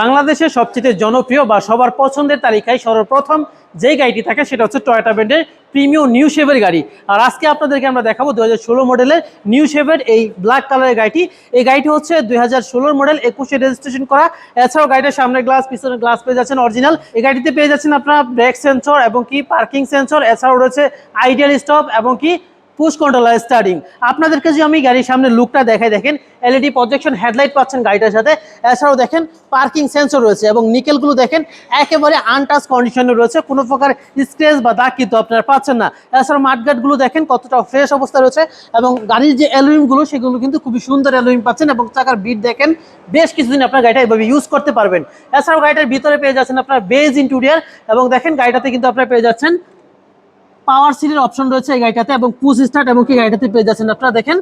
বাংলাদেশের সবচেয়ে জনপ্রিয় বা সবার পছন্দের তালিকায় সর্বপ্রথম যেই গাড়িটি থাকে সেটা হচ্ছে টয়োটা ব্র্যান্ডের প্রিমিয়াম নিউ শেভের গাড়ি। আর আজকে আপনাদেরকে আমরা দেখাবো দু হাজার ষোলো মডেলের নিউ শেভের এই ব্ল্যাক কালারের গাড়িটি। এই গাড়িটি হচ্ছে দুই হাজার মডেল একুশে রেজিস্ট্রেশন করা। এছাড়াও গাড়িটার সামনে গ্লাস পিছনে গ্লাস পেয়ে যাচ্ছেন অরিজিনাল এই গাড়িতে পেয়ে যাচ্ছেন আপনার ব্রেক সেন্সর এবং কি পার্কিং সেন্সর এছাড়াও রয়েছে আইডিয়াল স্টপ এবং কি পুশ কন্ট্রোলার স্টার্টিং আপনাদেরকে যে আমি গাড়ির সামনে লুকটা দেখাই, দেখেন এলইডি প্রজেকশন হেডলাইট পাচ্ছেন গাড়িটার সাথে। এছাড়াও দেখেন পার্কিং সেন্সর রয়েছে এবং নিকেলগুলো দেখেন, একেবারে আনটাচ কন্ডিশনে রয়েছে। কোনো প্রকার স্ক্রেচ বা দাগ কিন্তু আপনারা পাচ্ছেন না। এছাড়াও মাঠগাটগুলো দেখেন, কতটা ফ্রেশ অবস্থা রয়েছে এবং গাড়ির যে অ্যালুমিনগুলো সেগুলো কিন্তু খুবই সুন্দর অ্যালুমিন পাচ্ছেন এবং চাকার বিট দেখেন, বেশ কিছুদিন আপনার গাড়িটা এভাবে ইউজ করতে পারবেন। এছাড়াও গাড়িটার ভিতরে পেয়ে যাচ্ছেন আপনার বেজ ইন্টুরিয়ার এবং দেখেন, গাড়িটাতে কিন্তু আপনারা পেয়ে যাচ্ছেন পাওয়ার সিটের অপশন রয়েছে এই গাড়িটাতে এবং পুশ স্টার্ট এবং কি গাড়িটাতে পেয়ে যাচ্ছেন আপনারা দেখেন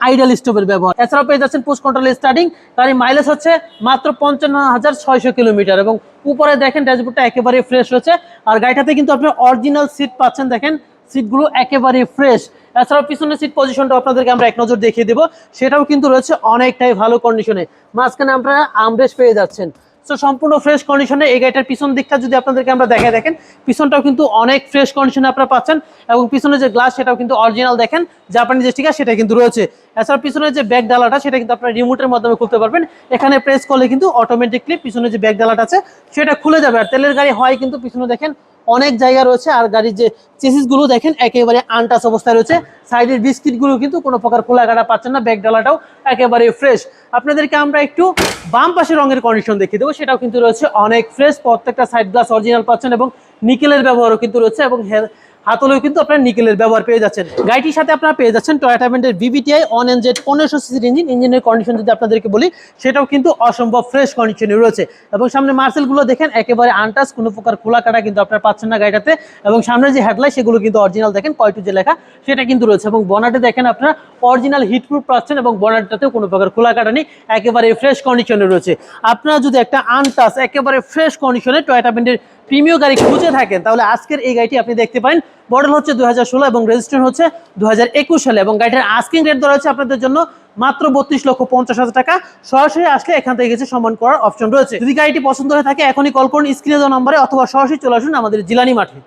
আইডাল স্টোভের ব্যবহার। এছাড়াও পেয়ে যাচ্ছেন পুশ কন্ট্রোল স্টার্টিং গাড়ি মাইলেজ হচ্ছে মাত্র পঞ্চান্ন হাজার ছয়শো কিলোমিটার এবং উপরে দেখেন ড্যাশবোর্ডটা একেবারে ফ্রেশ রয়েছে। আর গাড়িটাতে কিন্তু আপনার অরিজিনাল সিট পাচ্ছেন, দেখেন সিটগুলো একেবারে ফ্রেশ এছাড়াও পিছনের সিট পজিশনটা আপনাদেরকে আমরা এক নজর দেখিয়ে দেবো। সেটাও কিন্তু রয়েছে অনেকটাই ভালো কন্ডিশনে মাঝখানে আপনারা আমরেশ পেয়ে যাচ্ছেন। তো সম্পূর্ণ ফ্রেশ কন্ডিশনে এই গাড়িটার পিছন দিকটা যদি আপনাদেরকে আমরা দেখে দেখেন, পিছনটাও কিন্তু অনেক ফ্রেশ কন্ডিশনে আপনারা পাচ্ছেন এবং পিছনে যে গ্লাস সেটাও কিন্তু অরিজিনাল দেখেন জাপানি যে স্টিকার সেটা কিন্তু রয়েছে। এছাড়া পিছনে যে ব্যাগ ডালাটা সেটা কিন্তু আপনারা রিমোটের মাধ্যমে খুলতে পারবেন। এখানে প্রেস করলে কিন্তু অটোমেটিকলি পিছনে যে ব্যাগ ডালাটা আছে, সেটা খুলে যাবে। আর তেলের গাড়ি হয় কিন্তু পিছনে দেখেন অনেক জায়গা রয়েছে, আর গাড়ির যে চেসিসগুলো দেখেন, একেবারে আনটাস অবস্থায় রয়েছে। সাইডের বিস্কিটগুলো কিন্তু কোনো প্রকার খোলা কাটা পাচ্ছেন না ব্যাগ ডালাটাও একেবারে ফ্রেশ আপনাদেরকে আমরা একটু বাম পাশে রঙের কন্ডিশন দেখিয়ে দেবো, সেটাও কিন্তু রয়েছে অনেক ফ্রেশ প্রত্যেকটা সাইড গ্লাস অরিজিনাল পাচ্ছেন এবং নিকেলের ব্যবহারও কিন্তু রয়েছে এবং হাতলেও কিন্তু আপনার নিকেলের ব্যবহার পেয়ে যাচ্ছেন। গাড়িটির সাথে আপনারা পেয়ে যাচ্ছেন টয়োটা ব্র্যান্ডের বিবিটিআই অন এন জেড পনেরোশো সিসির ইঞ্জিন। ইঞ্জিনের কন্ডিশন যদি আপনাদেরকে বলি, সেটাও কিন্তু অসম্ভব ফ্রেশ কন্ডিশনে রয়েছে। এবং সামনে মার্সেলগুলো দেখেন, একেবারে আনটাচ কোনো প্রকার খোলা কাটা কিন্তু আপনারা পাচ্ছেন না গাড়িটাতে। এবং সামনে যে হেডলাইট সেগুলো কিন্তু অরিজিনাল দেখেন কয়টু যে লেখা, সেটা কিন্তু রয়েছে। এবং বনাটে দেখেন আপনারা অরিজিনাল হিটপ্রুফ পাচ্ছেন এবং বনাটটাতেও কোনো প্রকার খোলা কাটা নেই, একেবারে ফ্রেশ কন্ডিশনে রয়েছে। আপনারা যদি একটা আনটাচ একেবারে ফ্রেশ কন্ডিশনে টয়োটা ব্র্যান্ডের প্রিমিয় গাড়ি খুঁজে থাকেন, তাহলে আজকের এই গাড়িটি আপনি দেখতে পারেন। মডেল হচ্ছে দু হাজার ষোলো এবং রেজিস্ট্রেশন হচ্ছে দু হাজার একুশ সালে এবং গাড়িটার আস্কিং রেট ধরা হচ্ছে আপনাদের জন্য মাত্র বত্রিশ লক্ষ পঞ্চাশ হাজার টাকা। সরাসরি আসলে এখান থেকে গেছে সম্মান করার অপশন রয়েছে। যদি গাড়িটি পছন্দ হয়ে থাকে, এখনই কল করুন স্ক্রিনে দেওয়া নম্বরে অথবা সরাসরি চলে আসুন আমাদের জিলানি মাঠে।